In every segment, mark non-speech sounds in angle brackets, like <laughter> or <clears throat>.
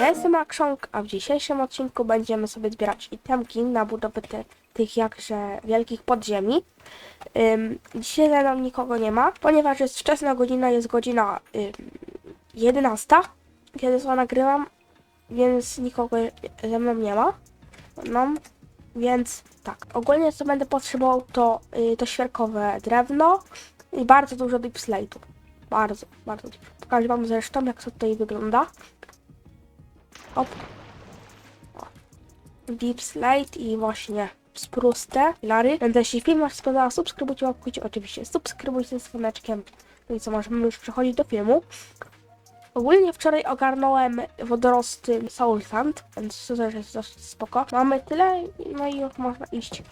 Ja jestem Akszong, a w dzisiejszym odcinku będziemy sobie zbierać itemki na budowę te, tych jakże wielkich podziemi. Ym, dzisiaj ze mną nikogo nie ma, ponieważ jest wczesna godzina, jest godzina ym, 11, kiedy to nagrywam, więc nikogo ze mną nie ma. No, więc tak, ogólnie co będę potrzebował to, y, to świerkowe drewno i bardzo dużo deep slate'u. Bardzo, bardzo dużo. Pokażę wam zresztą jak to tutaj wygląda. Hop. O. Deep slate i właśnie spruste film Wam się spodobał, subskrybujcie, łapkujcie oczywiście, subskrybujcie z dzwoneczkiem. No i co, możemy już przechodzić do filmu. Ogólnie wczoraj ogarnąłem wodorosty Soul Sand, więc to też jest dosyć spoko. Mamy tyle, no i już można iść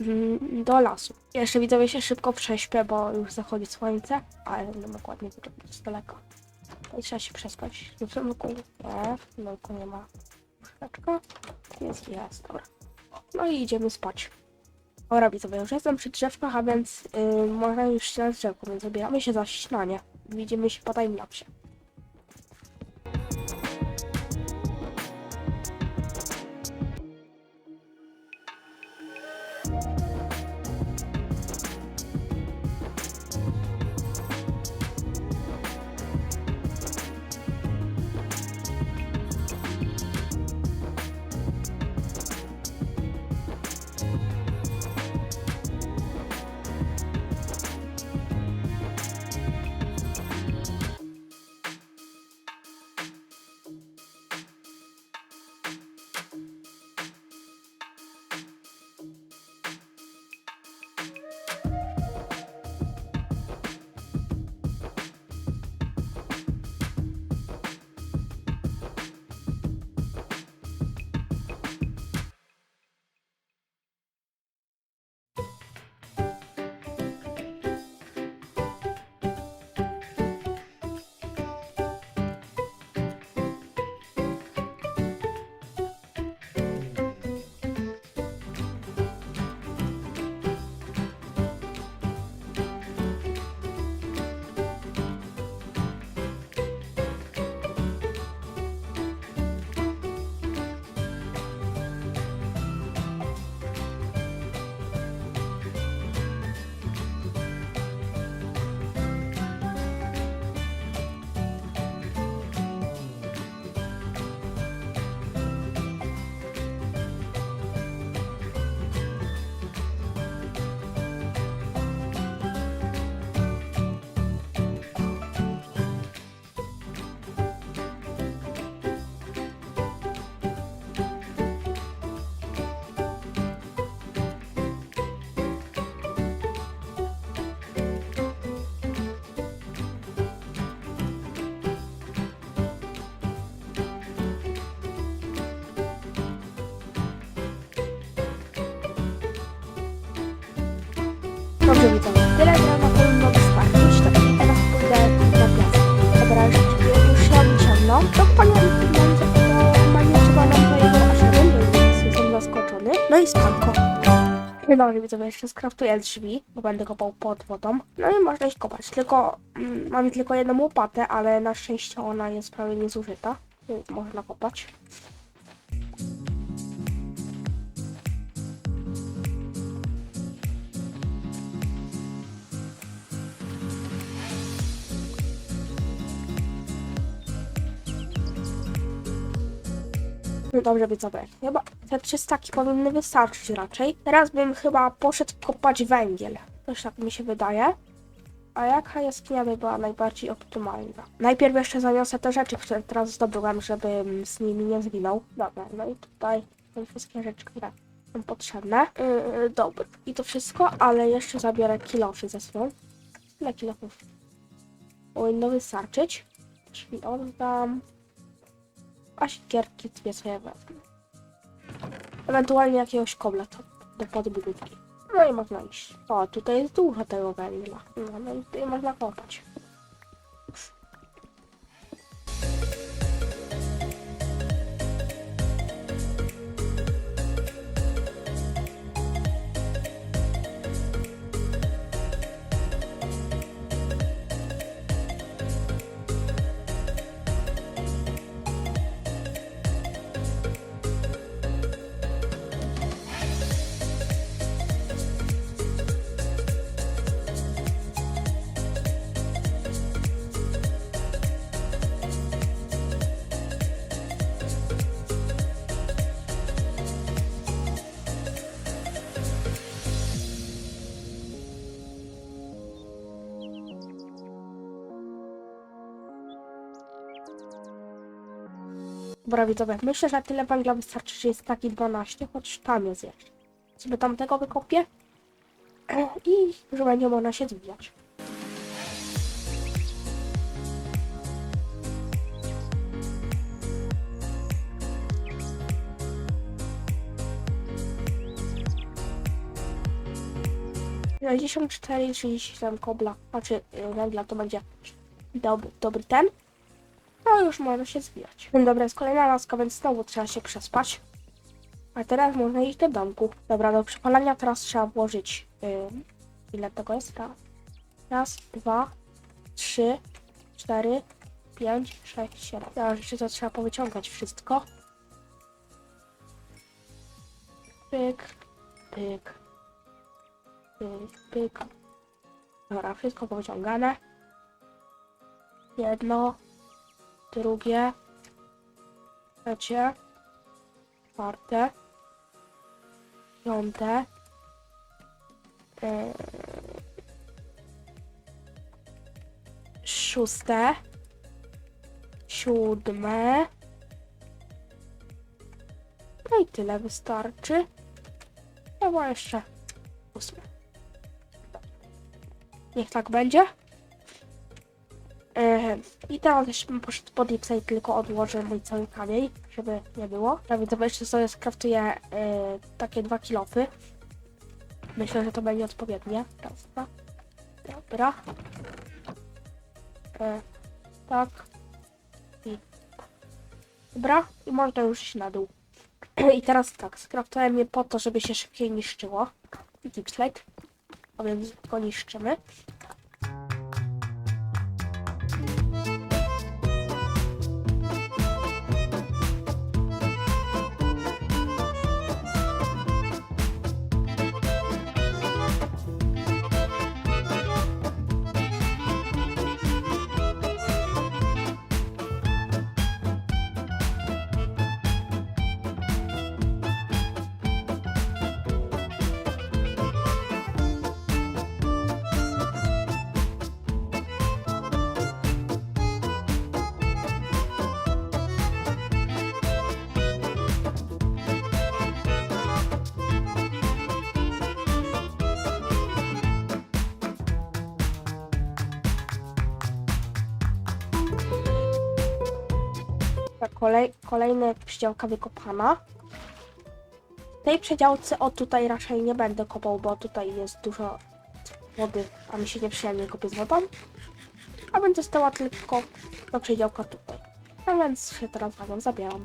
mm, do lasu. Jeszcze widzowie się szybko prześpię, bo już zachodzi słońce, ale nie dokładnie wyglądać z daleka. I trzeba się przespać. W zamku nie, zamku nie ma łóżeczka. Jest, jest, dobra. No i idziemy spać. Dobra, widzowie, już jestem przy drzewkach, a więc yy, można już ścinać drzewko, więc zabieramy się za ścinanie. Widzimy się po timelapsie. Dobrze widzowie, tyle gra na powinno wystarczyć, to i teraz pójdę na plac. Się robi ciemno. To nie nam twojego aszeru, więc jestem zaskoczony. No i spanko. No dobrze widzowie, jeszcze skraftuję drzwi, bo będę kopał pod wodą. No i można iść kopać, tylko mm, mam tylko jedną łopatę, ale na szczęście ona jest prawie niezużyta, można kopać. Dobrze widzowie, chyba te trzy staki powinny wystarczyć raczej. Teraz bym chyba poszedł kopać węgiel. Też tak mi się wydaje. A jaka jaskinia by była najbardziej optymalna? Najpierw jeszcze zaniosę te rzeczy, które teraz zdobyłem, żebym z nimi nie zginął. Dobra, no i tutaj są wszystkie rzeczy, które są potrzebne. Yy, dobra, i to wszystko, ale jeszcze zabiorę kilofy ze sobą. Ile kilofów? Powinno wystarczyć. Czyli oddam a siekierki dwie sobie wezmę. Ewentualnie jakiegoś kobla to do podbudówki. No i można iść. O, tutaj jest dużo tego węgla. No, no i tutaj można kopać. Dobra myślę, że tyle węgla wystarczy, że jest taki 12, choć tam jest jeszcze. Sobie tamtego wykopię i że będzie można się zwijać. Sześćdziesiąt cztery, sześćdziesiąt kobla, znaczy y, węgla to będzie dobry ten. No już można się zwijać. Dzień dobry, jest kolejna laska, więc znowu trzeba się przespać. A teraz można iść do domku. Dobra, do przepalania teraz trzeba włożyć... ym, ile tego jest? Raz dwa, trzy, cztery, pięć, sześć, siedem. Teraz jeszcze to trzeba powyciągać wszystko. Pyk, pyk, pyk, pyk. Dobra, wszystko powyciągane. Jedno, drugie, trzecie, czwarte, piąte, e, szóste, siódme. No i tyle wystarczy. Chyba jeszcze ósme. Niech tak będzie. I teraz jeszcze bym poszedł pod i tylko odłożę mój cały kamień, żeby nie było. Ja widzę, jeszcze sobie skraftuję e, takie dwa kilofy. Myślę, że to będzie odpowiednie. Raz, dwa. Dobra. E, tak. I. Dobra. I można już iść na dół. <clears throat> I teraz tak, skraftowałem je po to, żeby się szybciej niszczyło. Gipslate. A więc go niszczymy. Tak, kolej, kolejna przedziałka wykopana. Tej przedziałce, o tutaj raczej nie będę kopał, bo tutaj jest dużo wody, a mi się nieprzyjemnie kopie z wodą. A więc została tylko ta przedziałka tutaj. A więc się teraz za zabieram.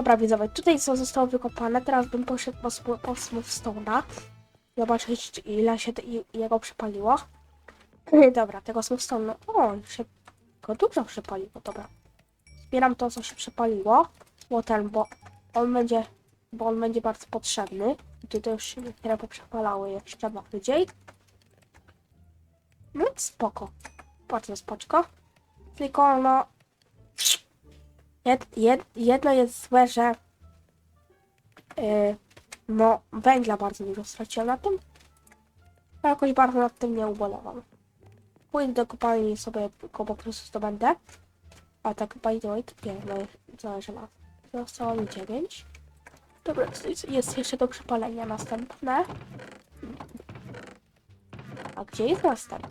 Dobra, widzowie, tutaj co zostało wykopane, teraz bym poszedł po, po Smoothstone'a. Zobaczyć, ile się jego przypaliło. <laughs> Dobra, tego Smoothstone'a, o, się go dużo przypaliło, dobra. Zbieram to, co się przypaliło, bo bo on będzie, bo on będzie bardzo potrzebny. Tutaj już się niektóre poprzepalały jeszcze bardziej. No spoko, bardzo spoczko. Tylko no, Jed, jed, jedno jest złe, że yy, no węgla bardzo dużo straciłem na tym. Ja jakoś bardzo nad tym nie ubolewam. Pójdę do kopalni sobie go po prostu zdobędę. A tak by the way, to nie, no zależy na. Zostało mi 9. Dobra, jest jeszcze do przepalenia następne. A gdzie jest następne?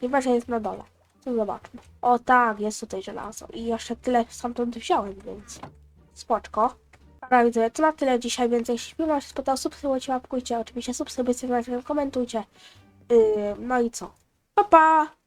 Chyba, że jest na dole. To zobaczmy. O tak, jest tutaj żelazo. I jeszcze tyle stamtąd wziąłem, więc spoczko. Dobra, widzę, to na tyle dzisiaj, więc jeśli film Wam się spodobał, subskrybujcie, łapkujcie, oczywiście subskrybujcie, komentujcie. Yy, no i co? Pa, pa!